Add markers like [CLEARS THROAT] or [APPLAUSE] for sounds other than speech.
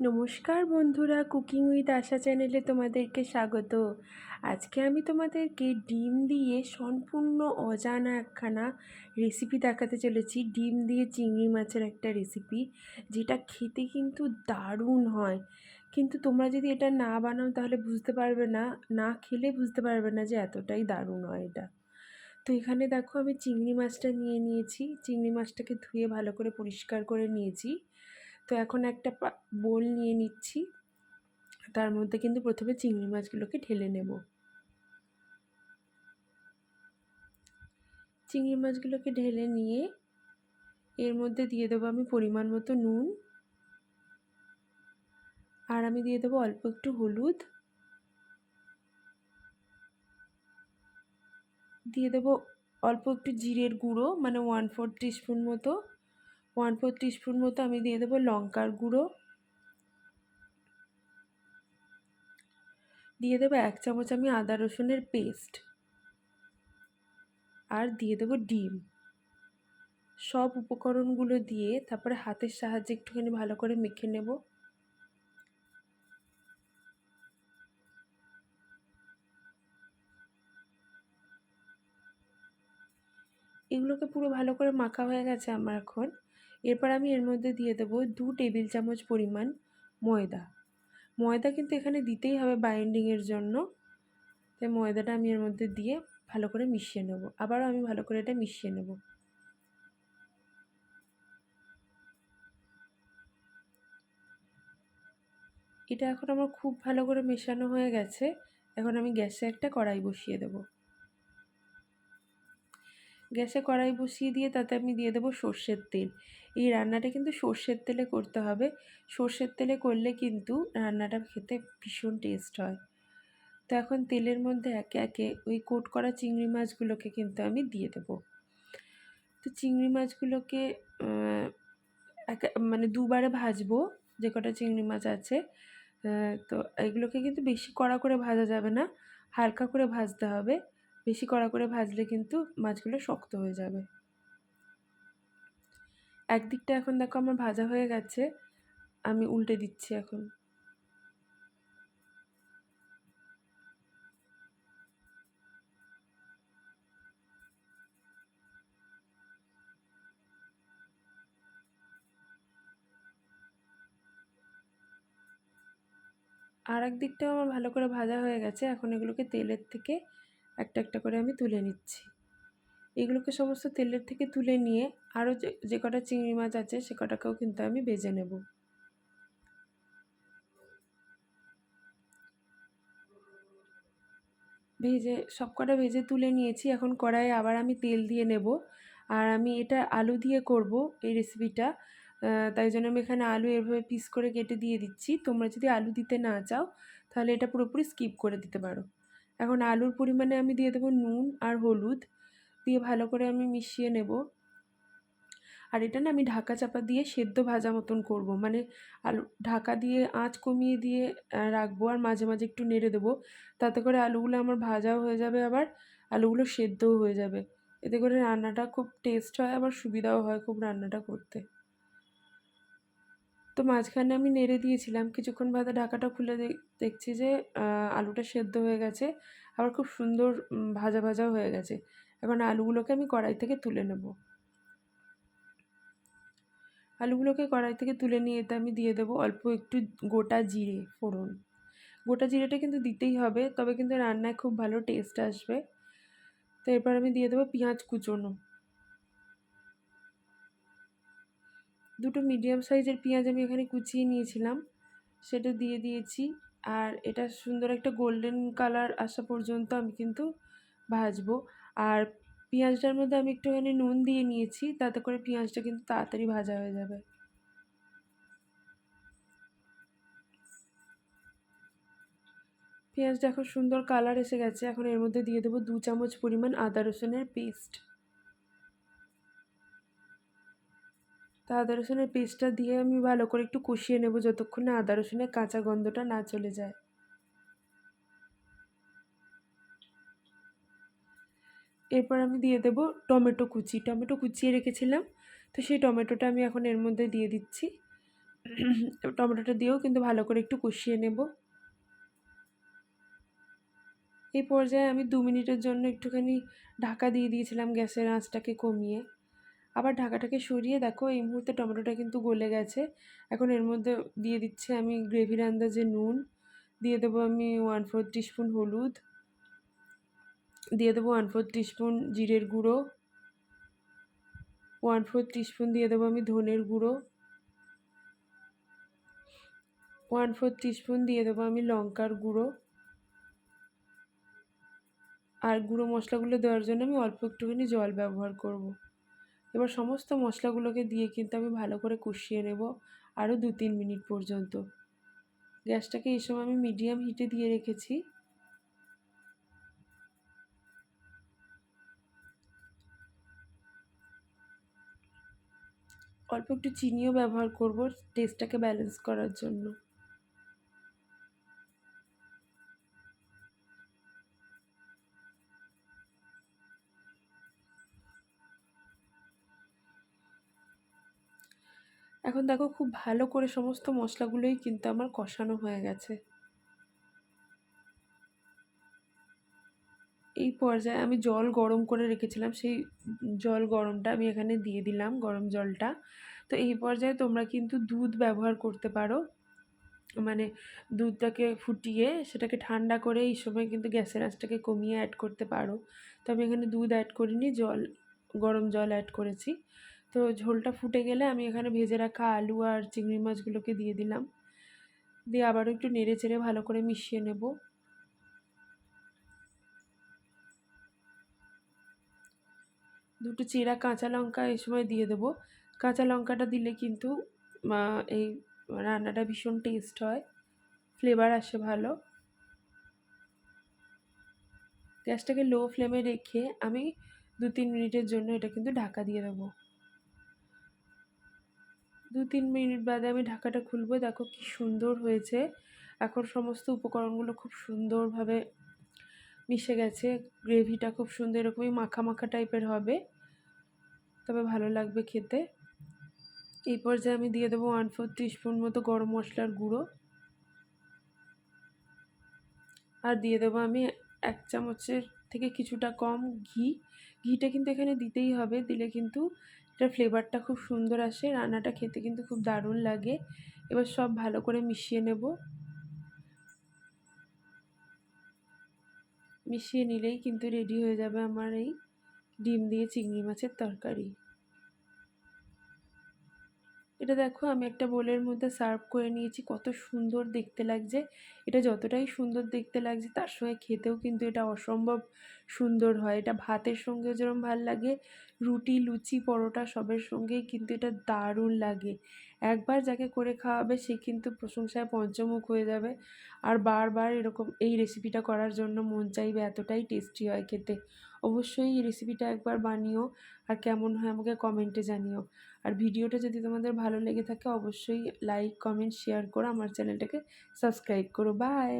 নমস্কার বন্ধুরা cooking with আশা চ্যানেলে তোমাদেরকে স্বাগত। আজকে আমি তোমাদেরকে ডিম দিয়ে সম্পূর্ণ অজানা একখানা রেসিপি দেখাতে চলেছি। ডিম দিয়ে চিংড়ি মাছের একটা রেসিপি যেটা খেতে কিন্তু দারুণ হয়। কিন্তু তোমরা যদি এটা না বানাও, তাহলে বুঝতে পারবে না না খেলে বুঝতে পারবে না যে এতটাই দারুণ হয় এটা। তো এখানে দেখো, আমি চিংড়ি মাছটা নিয়ে নিয়েছি। চিংড়ি মাছটাকে ধুয়ে ভালো করে পরিষ্কার করে নিয়েছি। তো এখন একটা বোল নিয়ে নিচ্ছি। তার মধ্যে কিন্তু প্রথমে চিংড়ি মাছগুলোকে ঢেলে নেব। চিংড়ি মাছগুলোকে ঢেলে নিয়ে এর মধ্যে দিয়ে দেবো আমি পরিমাণ মতো নুন। আর আমি দিয়ে দেবো অল্প একটু হলুদ। দিয়ে দেবো অল্প একটু জিরের গুঁড়ো মানে ওয়ান ফোর টিস্পুন মতো। ওয়ান ফোর টিস্পুন মতো আমি দিয়ে দেবো লঙ্কার গুঁড়ো। দিয়ে দেবো এক চামচ আমি আদা রসুনের পেস্ট আর দিয়ে দেবো ডিম। সব উপকরণগুলো দিয়ে তারপরে হাতের সাহায্যে একটুখানি ভালো করে মেখে নেব। এগুলোকে পুরো ভালো করে মাখা হয়ে গেছে আমার এখন। এরপর আমি এর মধ্যে দিয়ে দেবো দু টেবিল চামচ পরিমাণ ময়দা। ময়দা কিন্তু এখানে দিতেই হবে বাইন্ডিংয়ের জন্য। তাই ময়দাটা আমি এর মধ্যে দিয়ে ভালো করে মিশিয়ে নেব। আবারও আমি ভালো করে এটা মিশিয়ে নেব। এটা এখন আমার খুব ভালো করে মেশানো হয়ে গেছে। এখন আমি গ্যাসে একটা কড়াই বসিয়ে দেবো। গ্যাসে কড়াই বসিয়ে দিয়ে তাতে আমি দিয়ে দেবো সর্ষের তেল। এই রান্নাটা কিন্তু সর্ষের তেলে করতে হবে। সর্ষের তেলে করলে কিন্তু রান্নাটা খেতে ভীষণ টেস্ট হয়। তো এখন তেলের মধ্যে একে একে ওই কোট করা চিংড়ি মাছগুলোকে কিন্তু আমি দিয়ে দেবো। তো চিংড়ি মাছগুলোকে মানে দুবারে ভাজবো, যে কটা চিংড়ি মাছ আছে। তো এগুলোকে কিন্তু বেশি কড়া করে ভাজা যাবে না, হালকা করে ভাজতে হবে। বেশি কড়া করে ভাজলে কিন্তু মাছগুলো শক্ত হয়ে যাবে। একদিকটা এখন দেখো আমার ভাজা হয়ে গেছে, আমি উল্টে দিচ্ছি এখন। আর এক দিকটাও আমার ভালো করে ভাজা হয়ে গেছে, এখন এগুলোকে তেলের থেকে একটা একটা করে আমি তুলে নিচ্ছি। এগুলোকে সমস্ত তেলের থেকে তুলে নিয়ে আরও যে কটা চিংড়ি মাছ আছে সে কটাকেও কিন্তু আমি ভেজে নেব। ভেজে, সব কটা ভেজে তুলে নিয়েছি। এখন কড়াইয়ে আবার আমি তেল দিয়ে নেব। আর আমি এটা আলু দিয়ে করব এই রেসিপিটা তাই জন্য আমি এখানে আলু এভাবে পিস করে কেটে দিয়ে দিচ্ছি। তোমরা যদি আলু দিতে না চাও, তাহলে এটা পুরোপুরি স্কিপ করে দিতে পারো। এখন আলুর পরিমাণে আমি দিয়ে দেবো নুন আর হলুদ। দিয়ে ভালো করে আমি মিশিয়ে নেব। আর এটা না আমি ঢাকা চাপা দিয়ে সেদ্ধ ভাজা মতন করব। মানে আলু, ঢাকা দিয়ে আঁচ কমিয়ে দিয়ে রাখব আর মাঝে মাঝে একটু নেড়ে দেবো। তাতে করে আলুগুলো আমার ভাজাও হয়ে যাবে আবার, আলুগুলো সেদ্ধও হয়ে যাবে। এতে করে রান্নাটা খুব টেস্ট হয়, আবার সুবিধাও হয় খুব রান্নাটা করতে। তো মাঝখানে আমি নেড়ে দিয়েছিলাম। কিছুক্ষণ বাদে ঢাকাটা খুলে দেখছি যে আলুটা সেদ্ধ হয়ে গেছে। আবার খুব সুন্দর ভাজা ভাজাও হয়ে গেছে। এখন আলুগুলোকে আমি কড়াই থেকে তুলে নেব। আলুগুলোকে কড়াই থেকে তুলে নিয়ে এতে আমি দিয়ে দেবো অল্প একটু গোটা জিরে ফোড়ন। গোটা জিরেটা কিন্তু দিতেই হবে, তবে কিন্তু রান্নায় খুব ভালো টেস্ট আসবে। তো এরপর আমি দিয়ে দেবো পেঁয়াজ কুচোনো। দুটো মিডিয়াম সাইজের পেঁয়াজ আমি এখানে কুচিয়ে নিয়েছিলাম, সেটা দিয়ে দিয়েছি। আর এটা সুন্দর একটা গোল্ডেন কালার আসা পর্যন্ত আমি কিন্তু ভাজবো। আর পেঁয়াজটার মধ্যে আমি একটুখানি নুন দিয়ে নিয়েছি, তাতে করে পেঁয়াজটা কিন্তু তাড়াতাড়ি ভাজা হয়ে যাবে। পেঁয়াজটা এখন সুন্দর কালার এসে গেছে, এখন এর মধ্যে দিয়ে দেবো দু চামচ পরিমাণ আদা রসুনের পেস্ট তা আদা রসুনের পেস্টটা দিয়ে আমি ভালো করে একটু কষিয়ে নেব, যতক্ষণ না আদা রসুনের কাঁচা গন্ধটা না চলে যায়। এরপর আমি দিয়ে দেব টমেটো কুচি। টমেটো কুচিয়ে রেখেছিলাম, তো সেই টমেটোটা আমি এখন এর মধ্যে দিয়ে দিচ্ছি। [CLEARS THROAT] টমেটোটা দিয়েও কিন্তু ভালো করে একটু কষিয়ে নেব। এই পর্যায়ে আমি দু মিনিটের জন্য একটুখানি ঢাকা দিয়ে দিয়েছিলাম গ্যাসের আঁচটাকে কমিয়ে। আবার ঢাকাটাকে সরিয়ে দেখো, এই মুহূর্তে টমেটোটা কিন্তু গলে গেছে। এখন এর মধ্যে দিয়ে দিচ্ছি আমি গ্রেভির আন্দাজে নুন। দিয়ে দেবো আমি ওয়ান ফোর টিস্পুন হলুদ। দিয়ে দেবো ওয়ান ফোর টিস্পুন জিরের গুঁড়ো। ওয়ান ফোর টিস্পুন দিয়ে দেবো আমি ধনের গুঁড়ো। ওয়ান ফোর টিস্পুন দিয়ে দেবো আমি লঙ্কার গুঁড়ো। আর গুঁড়ো মশলাগুলো দেওয়ার জন্য আমি অল্প একটুখানি জল ব্যবহার করব। এবার সমস্ত মশলাগুলোকে দিয়ে কিন্তু আমি ভালো করে কষিয়ে নেব আরও দু তিন মিনিট পর্যন্ত। গ্যাসটাকে এই সময় আমি মিডিয়াম হিটে দিয়ে রেখেছি। অল্প একটু চিনিও ব্যবহার করব টেস্টটাকে ব্যালেন্স করার জন্য। এখন দেখো খুব ভালো করে সমস্ত মশলাগুলোই কিন্তু আমার কষানো হয়ে গেছে। এই পর্যায়ে আমি জল গরম করে রেখেছিলাম, সেই জল গরমটা আমি এখানে দিয়ে দিলাম, গরম জলটা। তো এই পর্যায়ে তোমরা কিন্তু দুধ ব্যবহার করতে পারো। মানে দুধটাকে ফুটিয়ে সেটাকে ঠান্ডা করে এই সময় কিন্তু গ্যাসের আঁচটাকে কমিয়ে অ্যাড করতে পারো। তো আমি এখানে দুধ অ্যাড করিনি, জল, গরম জল অ্যাড করেছি। তো ঝোলটা ফুটে গেলে আমি এখানে ভেজে রাখা আলু আর চিংড়ি মাছগুলোকে দিয়ে দিলাম। দিয়ে আবারও একটু নেড়ে চেড়ে ভালো করে মিশিয়ে নেব। দুটো চেরা কাঁচা লঙ্কা এই সময় দিয়ে দেবো। কাঁচা লঙ্কাটা দিলে কিন্তু এই রান্নাটা ভীষণ টেস্ট হয় ফ্লেভার আসে ভালো। গ্যাসটাকে লো ফ্লেমে রেখে আমি দু তিন মিনিটের জন্য এটা কিন্তু ঢাকা দিয়ে দেবো। দু তিন মিনিট বাদে আমি ঢাকাটা খুলবো। দেখো কি সুন্দর হয়েছে। এখন সমস্ত উপকরণগুলো খুব সুন্দরভাবে মিশে গেছে। গ্রেভিটা খুব সুন্দর, এরকমই মাখা মাখা টাইপের হবে। তবে ভালো লাগবে খেতে। এই পর্যায়ে আমি দিয়ে দেবো ওয়ান ফোর টিস্পুন মতো গরম মশলার গুঁড়ো। আর দিয়ে দেবো আমি এক চামচের থেকে কিছুটা কম ঘি। ঘিটা কিন্তু এখানে দিতেই হবে, দিলে কিন্তু এটার ফ্লেভারটা খুব সুন্দর আসে। রান্নাটা খেতে কিন্তু খুব দারুণ লাগে। এবার সব ভালো করে মিশিয়ে নেব। মিশিয়ে নিলেই কিন্তু রেডি হয়ে যাবে আমার এই ডিম দিয়ে চিংড়ি মাছের তরকারি। এটা দেখো, আমি একটা বোলের মধ্যে সার্ভ করে নিয়েছি, কত সুন্দর দেখতে লাগছে। এটা যতটাই সুন্দর দেখতে লাগছে, তার সঙ্গে খেতেও কিন্তু এটা অসম্ভব সুন্দর হয়। এটা ভাতের সঙ্গে যেরকম ভালো লাগে, রুটি, লুচি, পরোটা সবের সঙ্গেই কিন্তু এটা দারুণ লাগে। একবার যাকে করে খাওয়াবে, সে কিন্তু প্রশংসায় পঞ্চমুখ হয়ে যাবে। আর বারবার এরকম এই রেসিপিটা করার জন্য মন চাইবে এতটাই টেস্টি হয় খেতে। অবশ্যই এই রেসিপিটা একবার বানিও আর কেমন হয় আমাকে কমেন্টে জানিও। আর ভিডিওটা যদি তোমাদের ভালো লেগে থাকে, অবশ্যই লাইক কমেন্ট শেয়ার করো আমার চ্যানেলটাকে সাবস্ক্রাইব করো। বাই